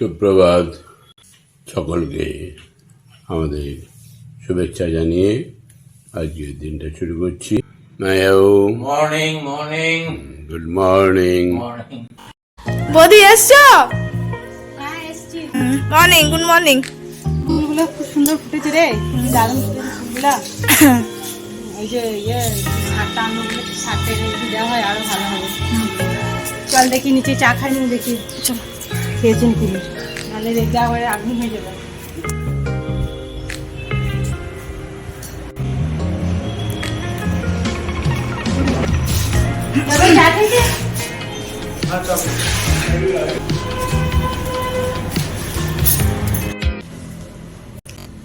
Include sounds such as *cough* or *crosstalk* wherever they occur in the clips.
সুপ্রভাত সকলকে আমাদের শুভেচ্ছা জানিয়ে আজকের দিনটা শুরু করছি। Morning morning good morning morning বৌদি এসছো? মর্নিং গুড মর্নিং ফুলগুলো খুব সুন্দর ফুটেছে রে। দারুণ ফুটেছে ফুলগুলো। ওই যে ইয়ে সারটা আনলো সারটা দেওয়া হয় আরও ভালো হবে। চল দেখি নিচে চা খাই দেখি। চল। খেয়েছেন কি নাহলে রেখে আবার আগুন হয়ে যাবে?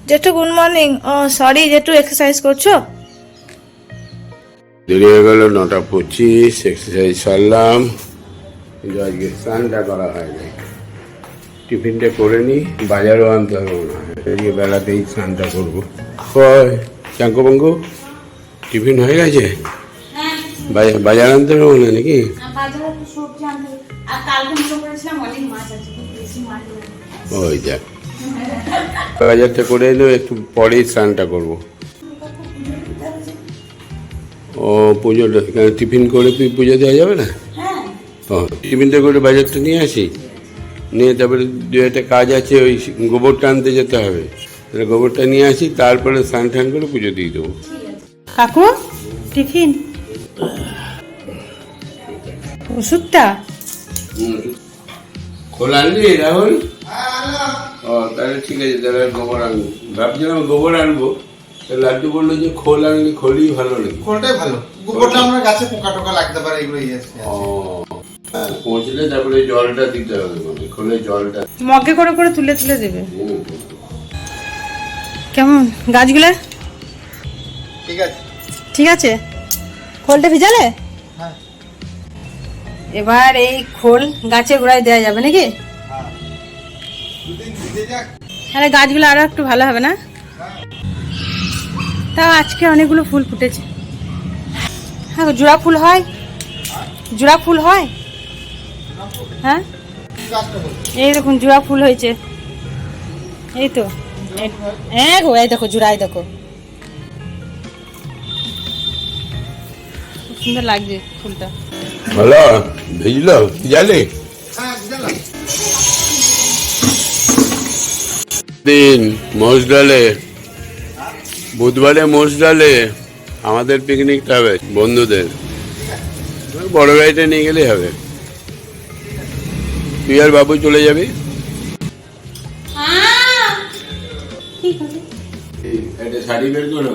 জেঠু গুড মর্নিং ও সরি জেঠু এক্সারসাইজ করছ? দেরি হয়ে গেল নটা পঁচিশ এক্সারসাইজ সারলাম। কিন্তু আজকে স্নানটা করা হয়নি। টিফিনটা করে নি বাজারও আনতে হবে না হয়। আজকে বেলাতেই স্নানটা করব। চাঙ্কু বাঙ্কু টিফিন হয়ে গেছে? বাজার বাজার আনতে হবে। না নাকি নেই। ওই যাক বাজারটা করে এলেও একটু পরেই স্নানটা করব। ও পুজোটা টিফিন করে তুই পুজো দেওয়া যাবে না? হ্যাঁ। ও টিফিনটা করে বাজারটা নিয়ে আসি? নিয়ে তারপরে দু একটা কাজ আছে ওই গোবরটা আনতে যেতে হবে। তাহলে গোবরটা নিয়ে আসি তারপরে স্নান টান করে পুজো দিয়ে দেবো। কাকু টিফিন? ওষুধটা? খোলা আনলি রাহুল? ও তাহলে ঠিক আছে তাহলে গোবর আনব। ভাবছিলাম গোবর আনব তা লাড্ডু বলল যে খোল আনলে খোলই ভালো নাকি? কোনটাই ভালো। গোবরটা আমরা গাছে পোকা টোকা লাগতে পারে এগুলো ইয়ে ও পৌঁছলে তারপরে জলটা দিতে হবে মানে খোলে জলটা। মগে করে করে তুলে তুলে দেবে। কেমন? গাছগুলা? ঠিক আছে। ঠিক আছে? খোলটা ভিজালে? হ্যাঁ। এবার এই খোল গাছে গোড়ায় দেওয়া যাবে নাকি? হ্যাঁ। তাহলে গাছগুলো আরও একটু ভালো হবে না? তাও আজকে অনেকগুলো ফুল ফুটেছে। হ্যাঁ জোড়া ফুল হয়? জোড়া ফুল হয়? হ্যাঁ? এই দেখুন ফুল হয়েছে। এই তো। গো, এই দেখো জোড়াই দেখো। সুন্দর লাগছে ফুলটা। ভালো দিন, মোষ ডালে, বুধবারে মোষ ডালে আমাদের পিকনিকটা হবে, বন্ধুদের। বড় গাড়িটা নিয়ে গেলেই হবে। তুই আর বাবু চলে যাবি? একটা শাড়ি বের করো।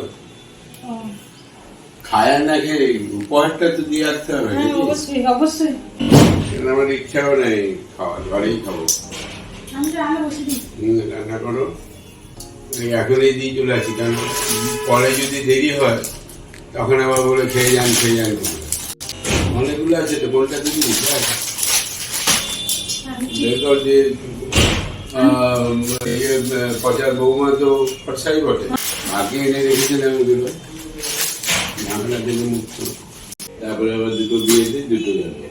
খায় না খেয়ে উপহারটা তো দিয়ে আসতে হবে হ্যাঁ অবশ্যই অবশ্যই। সেটা আমার ইচ্ছাও নেই খাওয়া ঘরেই খাব। রান্না করো। এই দিয়ে চলে আসি কারণ পরে যদি দেরি হয় তখন আবার বলে খেয়ে যান খেয়ে যান। অনেকগুলো আছে তো কোনটা দিবি কর যে আম, ইয়ে, আহ, পচার বৌমা তো খরচাই বটে। ভাগ্যে এনে রেখেছিলাম ওগুলো বাংলা থেকে মুক্ত। তারপরে আবার দুটো বিয়েতে দুটো যাবে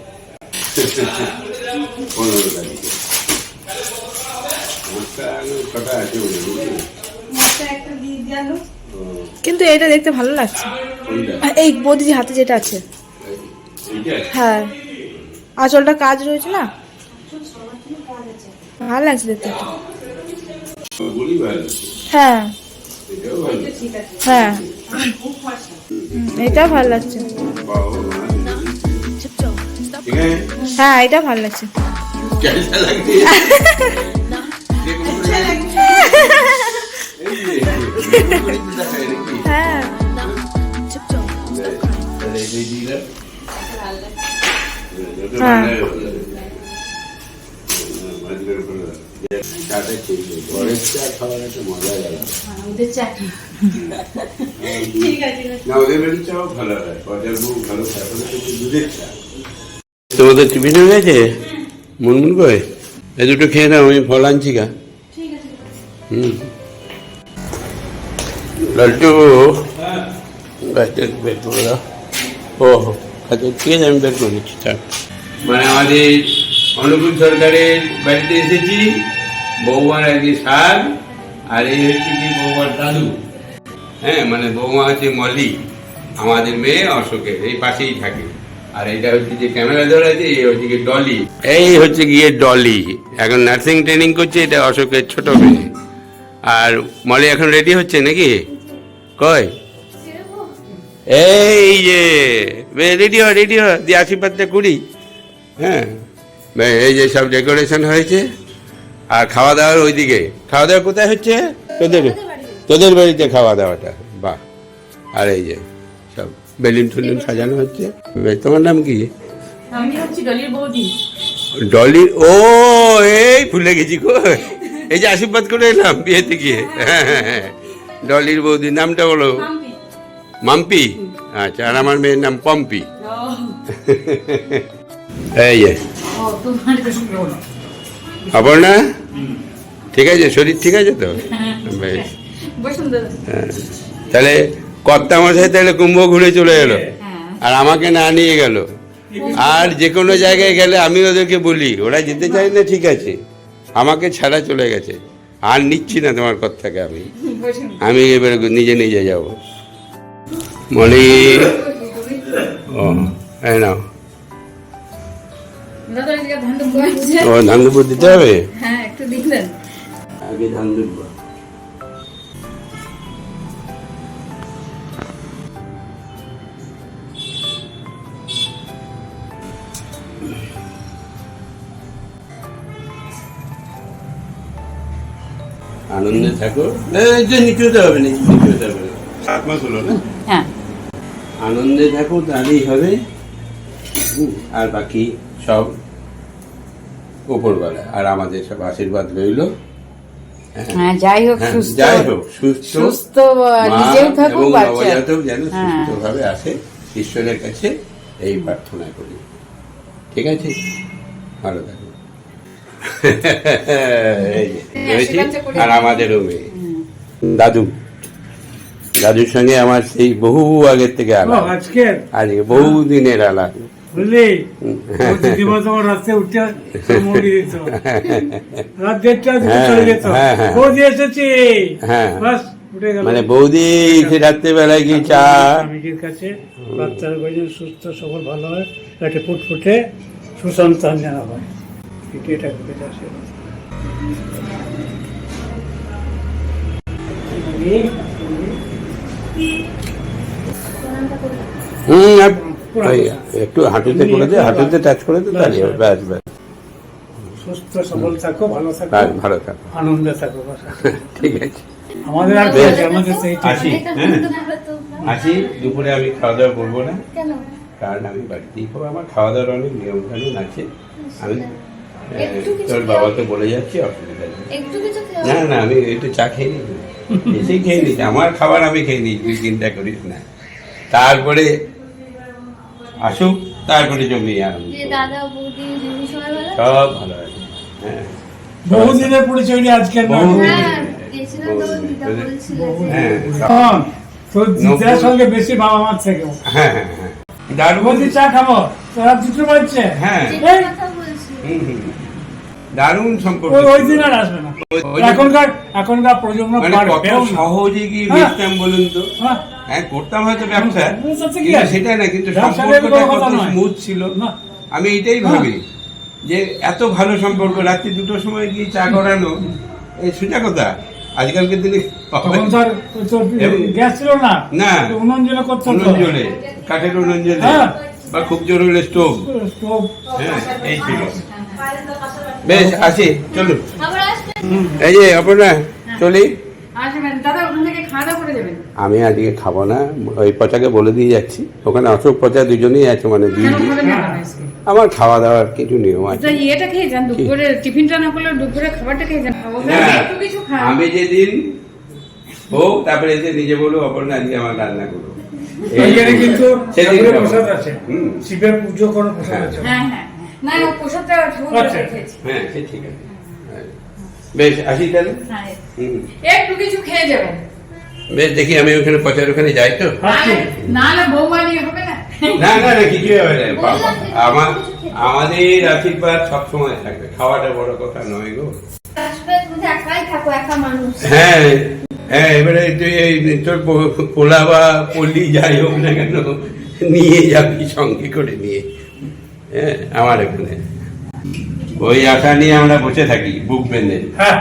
পনেরো তারিখে। কটা আছে বলে বুঝলি? একটা দিয়ে কিন্তু এটা দেখতে ভালো লাগছে? এই বৌদির হাতে যেটা আছে। হ্যাঁ। আঁচলটা কাজ রয়েছে না? ভালো লাগছে তো। *laughs* হ্যাঁ। হ্যাঁ। এটা ভালো লাগছে। হ্যাঁ এটা ভালো লাগছে। হ্যাঁ। হ্যাঁ। তোমাদের টিফিন হয়ে গেছে? মুনমুন কয় এই দুটো খেয়ে নাও, আমি ফল আনছি গা। হুম। লালটু করে আচ্ছা ঠিক আছে, আমি বের করে মানে আমাদের অনুকূল সরকারের বাড়িতে এসেছি। বৌমার একটি শাল আর এই হচ্ছে কি বৌমার দাদু। হ্যাঁ মানে বৌমা হচ্ছে মলি আমাদের মেয়ে অশোকের, এই পাশেই থাকে। আর এটা হচ্ছে যে ক্যামেরা ধরে আছে, এই হচ্ছে কি ডলি। এই হচ্ছে গিয়ে ডলি, এখন নার্সিং ট্রেনিং করছে, এটা অশোকের ছোট মেয়ে। আর মলি এখন রেডি হচ্ছে নাকি? কয় এই যে রেডি হয় রেডি হয় দিয়ে আশীর্বাদটা করি। হ্যাঁ এই যে সব ডেকোরেশন হয়েছে। আর খাওয়া দাওয়ার ওইদিকে। খাওয়া দাওয়া কোথায় হচ্ছে? তোদের তোদের বাড়িতে খাওয়া দাওয়াটা। বাহ। আর এই যে সব বেলুন টেলুন সাজানো হচ্ছে। তোমার নাম কি? আমি হচ্ছি ডলির বৌদি। ও এই ভুলে গেছি গো। এই যে আশীর্বাদ করে এলাম বিয়েতে গিয়ে। হ্যাঁ হ্যাঁ হ্যাঁ। ডলির বৌদির নামটা বলো। মাম্পি। আচ্ছা আর আমার মেয়ের নাম পম্পি। এই যে। অপর্ণা? ঠিক আছে শরীর ঠিক আছে তো? বেশ। হ্যাঁ। তাহলে কর্তা মশাই তাহলে কুম্ভ ঘুরে চলে এলো। আর আমাকে না নিয়ে গেল। আর যে কোনো জায়গায় গেলে আমি ওদেরকে বলি ওরা যেতে চাই না ঠিক আছে। আমাকে ছাড়া চলে গেছে। আর নিচ্ছি না তোমার কর্তাকে আমি। আমি এবারে নিজে নিজে যাব। মলি ও। এই নাও। ধান দুপুর দিতে হবে? হ্যাঁ একটু দেখলেন আগে ধান দুপুর আনন্দে থাকো। যে নিচু হতে হবে না নিচু হতে হবে। সাত মাস হলো না হ্যাঁ। আনন্দে থাকো তাহলেই হবে। আর বাকি সব উপরবেলা আর আমাদের সব আশীর্বাদ রইল। হ্যাঁ যাই হোক হ্যাঁ, সুস্থ যাই হোক সুস্থ সুস্থ নিজেও থাকুক নবজাতক যেন হ্যাঁ। সুস্থভাবে আসে ঈশ্বরের কাছে এই প্রার্থনা করি। ঠিক আছে? ভালো থাকো এই যে, হয়েছে? আর আমাদেরও মেয়ে দাদু দাদুর সঙ্গে আমার সেই বহু আগের থেকে আলাপ। আজকে বহু দিনের আলাপ। বুঝলি? দিদিমা তোমার রাস্তায় উঠে মুড়ি দিত রাত দেড়টা হ্যাঁ, চলে যেত হ্যাঁ, হ্যাঁ। দিয়ে এসেছি। হ্যাঁ। বাস মানে বৌদি রাত্রেবেলায় গিয়ে চা? স্বামীজির কাছে বাচ্চার গজন সুস্থ সবল ভালো হয় একটা ফুটফুটে সুসন্তান জানা হয়। এটি এটা আসে। হুম একটু হাঁটুতে করে দে হাঁটুতে টাচ করে দে তাহলে হবে, ব্যাস ব্যাস। সুস্থ সবল থাকো ভালো থাকো ভালো থাকো। আনন্দে থাকো *laughs* ঠিক আছে। আমাদের আর কি আছে? আমাদের সেই আসি হ্যাঁ আসি দুপুরে আমি খাওয়া দাওয়া করব না। কারণ আমি বাড়িতেই খাব আমার খাওয়া দাওয়ার অনেক নিয়ম কানুন আছে। আমি তোর বাবাকে বলে যাচ্ছি অসুবিধা নেই। একটু না না আমি একটু চা খেয়ে নিই। *laughs* এসেই খেয়ে নিই আমার খাবার আমি খেয়ে নিই তুই চিন্তা করিস না। তারপরে আসুক তারপরে ভালো? সব ভালো আছে। হ্যাঁ। বহুদিনের পরিচয় নিয়ে হ্যাঁ হ্যাঁ হ্যাঁ, সঙ্গে বেশি বাবা মার থেকে হ্যাঁ হ্যাঁ হ্যাঁ। চা খাব? তোরা দুটো বাজছে হ্যাঁ। দারুণ সম্পর্ক ওই দিন আর আসবে না। ওই- এখনকার এখনকার প্রজন্ম মানে। সহজে কি হ্যাঁ। বলুন তো? হ্যাঁ, হ্যাঁ করতাম হয়তো ব্যবসা সেটা না কিন্তু সম্পর্কটা কত স্মুথ ছিল না। আমি এটাই ভাবি যে এত ভালো সম্পর্ক রাত্রি দুটোর সময় গিয়ে চা করানো এই সোজা কথা। আজকালকার দিনে গ্যাস ছিল না? না। উনুন জেলে করতে। উনুন জ্বলে কাঠের উনুন জ্বলে হ্যাঁ। বা খুব জোর হলে স্টোভ। স্টোভ। হ্যাঁ এই ছিল। বেশ আসি চলো আবার আসবে এই যে অপর্ণা চলি। আসবেন। দাদা আমি আজকে খাব না ওই পচাকে বলে দিয়ে যাচ্ছি। ওখানে অশোক পচা দুজনেই আছে মানে দুই না? আমার খাওয়া দাওয়ার কিছু নিয়ম আছে। তা ইয়েটা খেয়ে যান দুপুরে টিফিনটা না করলে দুপুরে খাবারটা খেয়ে যান। হ্যাঁ, আমি যেদিন হোক তারপরে এসে নিজে বলব অপর্ণা আজকে আমার রান্না করব এইখানে কিন্তু ঠাকুরের প্রসাদ আছে। শিবের পুজো করার প্রসাদ আছে। হ্যাঁ হ্যাঁ। না প্রসাদটা আচ্ছা। হ্যাঁ সে ঠিক আছে। হ্যাঁ। বেশ আসি তাহলে? হ্যাঁ একটু কিছু খেয়ে যাবেন। বেশ দেখি আমি ওখানে পচার ওখানে যাই তো। না না বৌমা নিয়ে হবে না। না না না কিছুই হবে না বাবা, আমার আমাদের আশীর্বাদ সবসময় থাকবে। খাওয়াটা বড় কথা নয় গো। আসবে তুমি থাকো একা মানুষ। হ্যাঁ হ্যাঁ এবারে তুই এই তোর পোলা বা পল্লি যাই হোক না কেন নিয়ে যাবি সঙ্গে করে নিয়ে। হ্যাঁ আমার এখানে। ওই আশা নিয়ে আমরা বসে থাকি বুক বেঁধে। হ্যাঁ।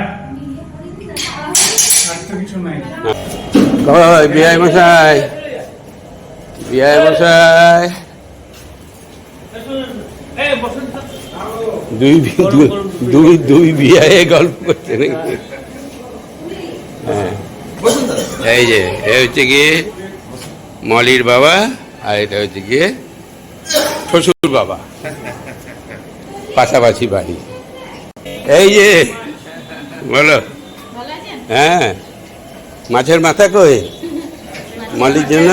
কই বিআই মশাই? বিআই মশাই? দুই দুই- দুই বিয়ে গল্প করছে নাকি? হ্যাঁ। এই যে এ হচ্ছে গিয়ে মলির বাবা আর এটা হচ্ছে গিয়ে শ্বশুর বাবা। পাশাপাশি বাড়ি। এই যে বলো। হ্যাঁ। মাছের মাথা কই? মলির জন্য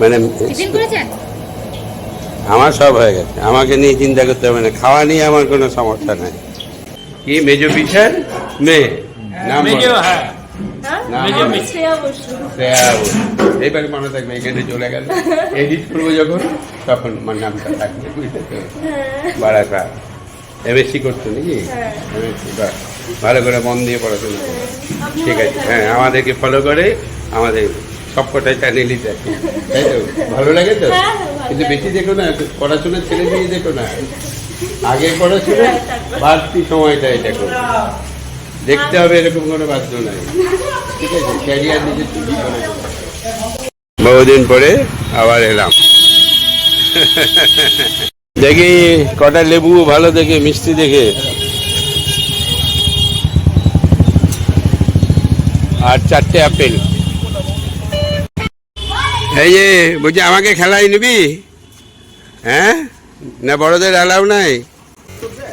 মানে আমার সব হয়ে গেছে। আমাকে নিয়ে চিন্তা করতে হবে না। খাওয়া নিয়ে আমার কোনো সমস্যা নাই। কি মেজো পিছার মেয়ে নাম। হ্যাঁ। বসু। বসু। এইবার মনে থাকবে এখানে চলে গেল। এডিট করব যখন তখন আমার নামটা থাকবে বুঝতে তো বাড়াটা এমএসসি করছ নাকি? MSc, বাহ। ভালো করে মন দিয়ে পড়াশোনা করো। ঠিক আছে হ্যাঁ আমাদেরকে ফলো করে আমাদের সবকটাই চ্যানেলই দেখে। তাই তো? ভালো লাগে তো? কিন্তু বেশি দেখো না পড়াশোনা ছেড়ে দিয়ে দেখো না। আগে পড়াশোনা বাড়তি সময়টা এটা করো। দেখতে হবে এরকম কোনো বাধ্য নাই ঠিক আছে ক্যারিয়ার নিজে তৈরি করে। বহুদিন পরে আবার এলাম। দেখি কটা লেবু ভালো দেখে মিষ্টি দেখে। আর চারটে আপেল এই যে বলছি আমাকে খেলাই নিবি? হ্যাঁ? না বড়দের অ্যালাউ নাই?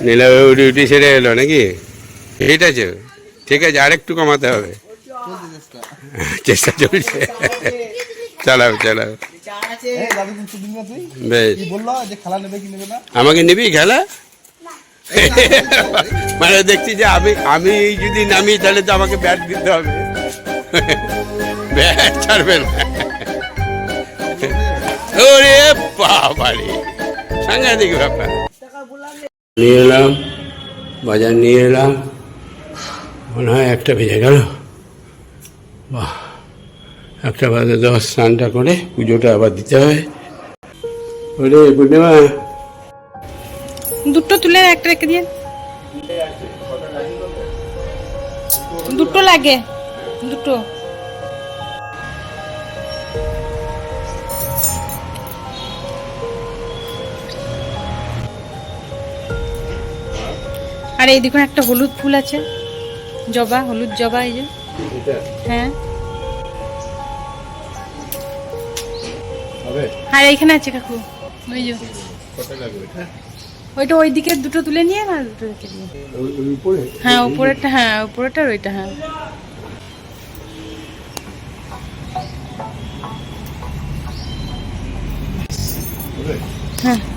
নিলে ডিউটি সেরে এলো নাকি? ঠিক আছে। ঠিক আছে আরেকটু কমাতে হবে। চেষ্টা চলছে। চালাও চালাও। বেশ। আমাকে নিবি খেলা? মানে দেখছি যে আমি আমি যদি নামি তাহলে তো আমাকে ব্যাট দিতে হবে। *laughs* ব্যাট ছাড়বে না। ওরে বাবারে। সাংঘাতিক ব্যাপার। নিয়ে এলাম বাজার নিয়ে এলাম। মনে হয় একটা বেজে গেল। বাহ একটা বাজে দশ স্নানটা করে পুজোটা আবার দিতে হবে। ওরে পূর্ণিমা। দুটো তুলে একটা রেখে দিয়ে। দুটো লাগে। দুটো আর এই দেখুন একটা হলুদ ফুল আছে। জবা হলুদ জবা এই যে। হ্যাঁ। আর এইখানে আছে কাকু। ওই যে। ওইটা ওই দিকে দুটো তুলে নিয়ে না দুটো রেখে দিয়ে হ্যাঁ উপরেরটা হ্যাঁ উপরেরটা ওইটা হ্যাঁ। হ্যাঁ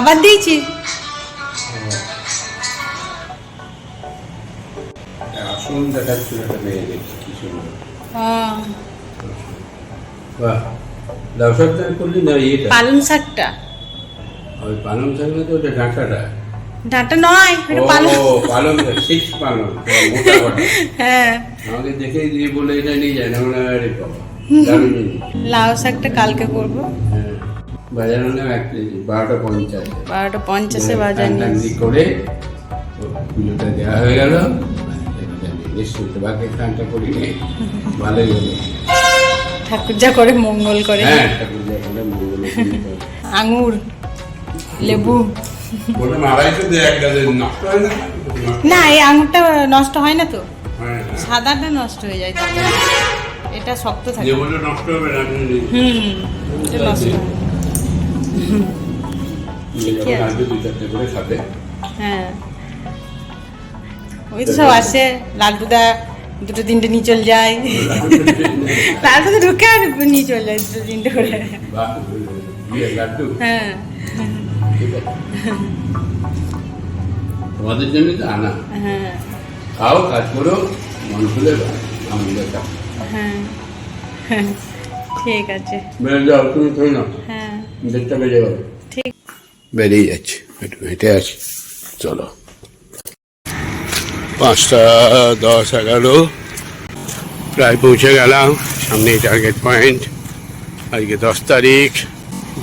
খাবার দিয়েছি। আসুন দেখাচ্ছিল একটা মেয়ে দেখছি কি বাহ লাউ শাকটা করলি না ইয়েটা? পালং শাকটা। ওই পালং শাক না তো ওটা ডাঁটাটা? ডাঁটা নয় ওটা ও পালং পালং শাক সিক্স পালং মোটা কটা হ্যাঁ। আমাকে দেখেই দিয়ে বলে এটা নিয়ে যায় না মানে আরে বাবা *laughs* লাউ শাকটা কালকে করব। হ্যাঁ। বাজার এক কেজি বারোটা পঞ্চাশ। বারোটা পঞ্চাশে বাজার নিয়ে করে পুজোটা দেওয়া হয়ে গেল। নিশ্চয়ই বাকি স্নানটা করি ভালোই হলো। ঠাকুর যা করে মঙ্গল করে। হ্যাঁ ঠাকুর যা করে মঙ্গল আঙুর লেবু। না? এই আঙুরটা নষ্ট হয় না তো। সাদাটা নষ্ট হয়ে যায়। এটা শক্ত থাকে। নষ্ট হবে না হুম এটা নষ্ট হয়। যখন আসবে দুই চারটে করে খাবে হ্যাঁ। ওই তো সব আসে লালটুদা দুটো তিনটে নিয়ে চলে যায়। লালটুদা ঢুকে আর নিয়ে চলে যায় দুটো তিনটে করে। লাড্ডু হ্যাঁ। তোমাদের জন্য তো আনা। হ্যাঁ। খাও কাজ করো মন খুলে আনন্দ হ্যাঁ হ্যাঁ। ঠিক আছে। বেড়ে যাও তুমি থই না। হ্যাঁ। দেড়টা বেজে গেল ঠিক। বেরিয়ে যাচ্ছি। একটু হেঁটে আছি চলো। পাঁচটা দশ এগারো। প্রায় পৌঁছে গেলাম। সামনেই টার্গেট পয়েন্ট আজকে দশ তারিখ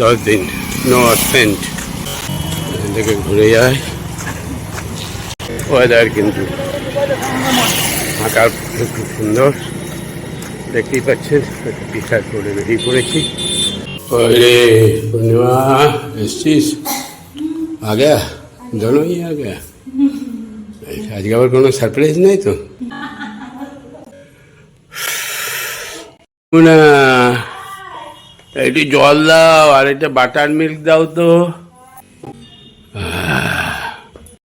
দশ দিন। নো অ্যাবসেন্ট এখান থেকে ঘুরে যায় ওয়েদার কিন্তু আকার খুব সুন্দর। দেখতেই পাচ্ছেন টি শার্ট পরে বেরিয়ে পড়েছি। ওরে পূর্ণিমা এসছিস आ गया दोनों ही आ गया আজকে আবার কোনো সারপ্রাইজ নেই তো না একটু জল দাও আর একটা বাটার মিল্ক দাও তো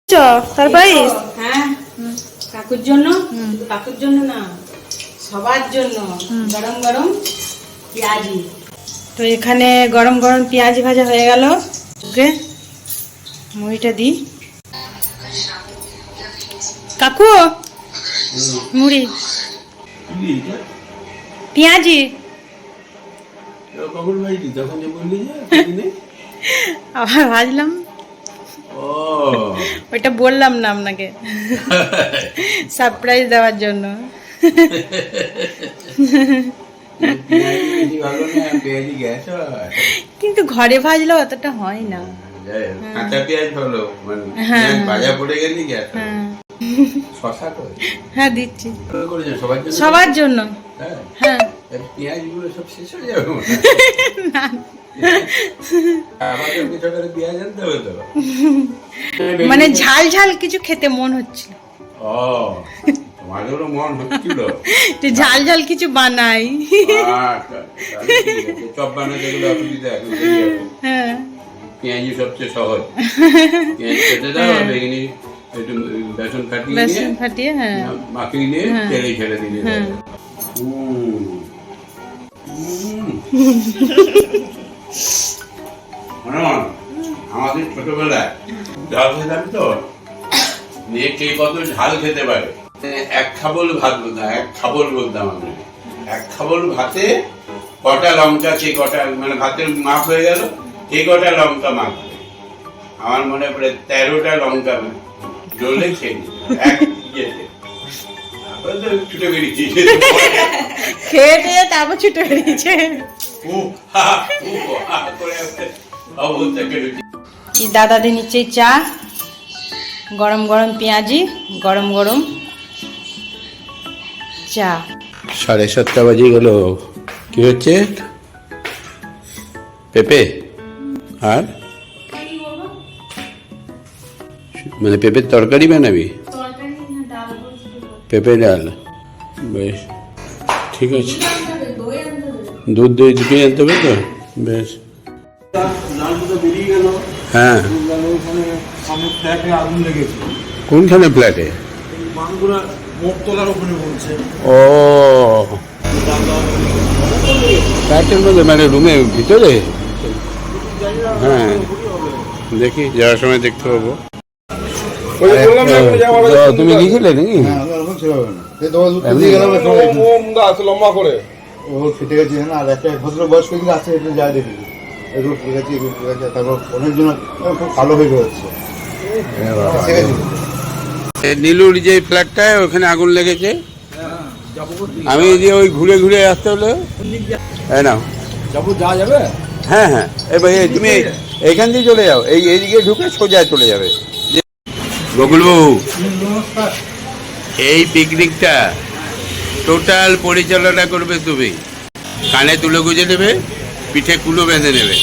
চ সারপ্রাইজ হ্যাঁ কাকুর জন্য কাকুর জন্য না সবার জন্য গরম গরম পেঁয়াজি তো এখানে গরম গরম পেঁয়াজি ভাজা হয়ে গেল। ওকে মুড়িটা দিই। কাকু মুড়ি। পেঁয়াজি। আবার ভাজলাম। ওইটা বললাম না আপনাকে। *laughs* সারপ্রাইজ দেওয়ার জন্য। পেঁয়াজি ভালো পেঁয়াজি কিন্তু ঘরে ভাজলে অতটা হয় না। কাঁচা পেঁয়াজ ভালো মানে হ্যাঁ, হ্যাঁ। ভাজা পড়ে গেলে গ্যাস শশা হ্যাঁ দিচ্ছি। সবার জন্য। সবার জন্য হ্যাঁ। এই পেঁয়াজগুলো সব শেষ হয়ে। যাবে পেঁয়াজ মানে ঝাল ঝাল কিছু খেতে মন হচ্ছিল। ও। মন হচ্ছিল। ঝাল ঝাল কিছু বানাই। আচ্ছা, বানাতে গেলে অসুবিধা। হ্যাঁ। পেঁয়াজি সবচেয়ে সহজ। *laughs* পেঁয়াজ কেটে দাও বেগুনি একটু বেসন নিয়ে বেসন ফাটিয়ে হ্যাঁ। মাখিয়ে নিয়ে তেলে ছেড়ে দিলে হ্যাঁ। আমাদের ছোটবেলায়। ঝাল খেতাম তো। নিয়ে কে কত ঝাল খেতে পারে? এক খাবল ভাত বলতাম এক খাবল বলতাম আমি এক খাবল ভাতে কটা লঙ্কা সে কটা মানে ভাতের মাপ হয়ে গেল কে কটা লঙ্কা মাখবে আমার মনে পড়ে তেরোটা লঙ্কা জ্বলে খেয়ে এক ছুটে বেরিয়েছি। খেয়ে তারপর ছুটে দাদাদের নিচে চা গরম গরম পেঁয়াজি গরম গরম। চা সাড়ে সাতটা বাজে গেল। কি হচ্ছে? পেঁপে? আর? মানে পেঁপের তরকারি বানাবি? পেঁপে ডাল। বেশ। ঠিক আছে। দুধ দই দুটোই আনতে হবে তো? বেশ। হ্যাঁ। কোনখানে ফ্ল্যাটে মোটতলার ওখানে বলছে। ও। ফ্ল্যাটের মধ্যে মানে রুমে ভিতরে? হ্যাঁ দেখি যাওয়ার সময় দেখতে পাবো। তুমি গিয়েছিলে নাকি? হ্যাঁ গাছ লম্বা করে। ও ফেটে গেছে না আর একটা ভদ্র বয়স্ক কিন্তু আছে একটু যায় দেখি। এগুলো ঠিক আছে এগুলো ঠিক আছে তারপর অনেকজন খুব কালো হয়ে যাচ্ছে ঠিক আছে। নীলুর যে ফ্ল্যাটটায়, ওখানে আগুন লেগেছে। আমি যে ওই ঘুরে ঘুরে আসতে হলো। হ্যাঁ নাও। যাব হ্যাঁ। হ্যাঁ এবার তুমি এইখান দিয়ে চলে যাও। এই এইদিকে ঢুকে সোজা চলে যাবে। গোকুলবাবু, এই পিকনিকটা টোটাল পরিচালনা করবে তুমি। কানে তুলে গুজে নেবে, পিঠে কুলো বেঁধে নেবে।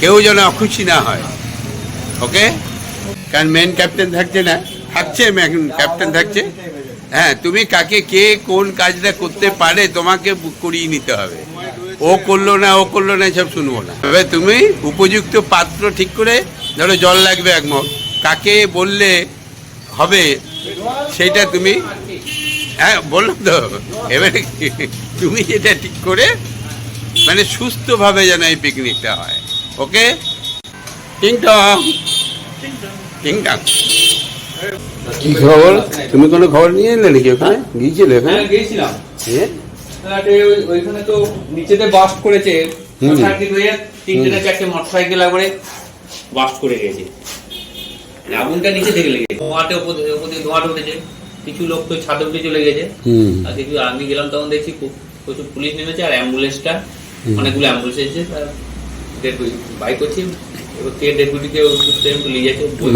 কেউ যেন অখুশি না হয়। ওকে? কারণ মেন ক্যাপ্টেন থাকছে না। থাকছে ক্যাপ্টেন থাকছে। হ্যাঁ তুমি কাকে কে কোন কাজটা করতে পারে তোমাকে করিয়ে নিতে হবে। ও করল না ও করল না সব শুনব না। তবে তুমি উপযুক্ত পাত্র ঠিক করে ধরো জল লাগবে এক মগ। কাকে বললে হবে সেটা তুমি হ্যাঁ বললাম তো। এবারে তুমি যেটা ঠিক করে মানে সুস্থভাবে যেন এই পিকনিকটা হয়। ওকে টিং টং টিং টং কি খবর? তুমি কোনো খবর নিয়ে এলে নাকি ওখানে? গিয়েছিলে ওখানে? হ্যাঁ গিয়েছিলাম। ওইখানে তো নিচেতে বাস্ট করেছে। তিনটে না চারটে মোটরসাইকেল করে বাস্ট করে গেছে। আগুনটা নিচে থেকে লেগেছে। ধোঁয়াতে ওপর ধোঁয়াটা উঠেছে কিছু লোক তো ছাদে উঠে চলে গেছে। আর কিছু আমি গেলাম তখন দেখছি প্রচুর পুলিশ নেমেছে আর অ্যাম্বুলেন্সটা অনেকগুলো অ্যাম্বুলেন্স এসেছে তার বাইক করছি।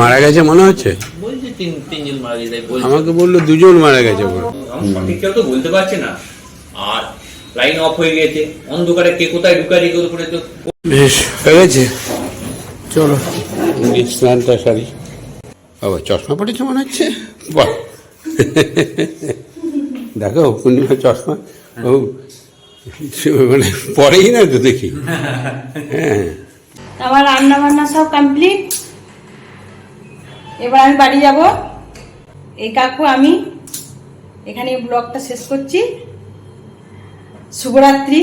মারা গেছে মনে হচ্ছে? আমাকে বলল দুজন মারা গেছে তো বলতে পারছে না। আর লাইন অফ হয়ে গেছে। অন্ধকারে কে কোথায় ঢুকায় রেখে করে তো বেশ হয়ে গেছে। চলো স্নানটা সারি। বাবা চশমা পড়েছে মনে হচ্ছে? বাহ। দেখো পূর্ণিমা চশমা। ও মানে পরেই না তো দেখি। হ্যাঁ। আমার রান্না বান্না সব কমপ্লিট এবার আমি বাড়ি যাব। এই কাকু আমি এখানে ব্লগটা শেষ করছি। শুভরাত্রি।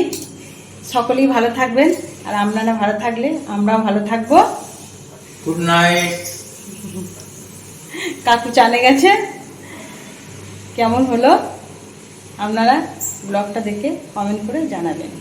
সকলেই ভালো থাকবেন। আর আপনারা ভালো থাকলে আমরাও ভালো থাকব। গুড নাইট কাকু চালে গেছে। কেমন হলো? আপনারা ব্লগটা দেখে কমেন্ট করে জানাবেন।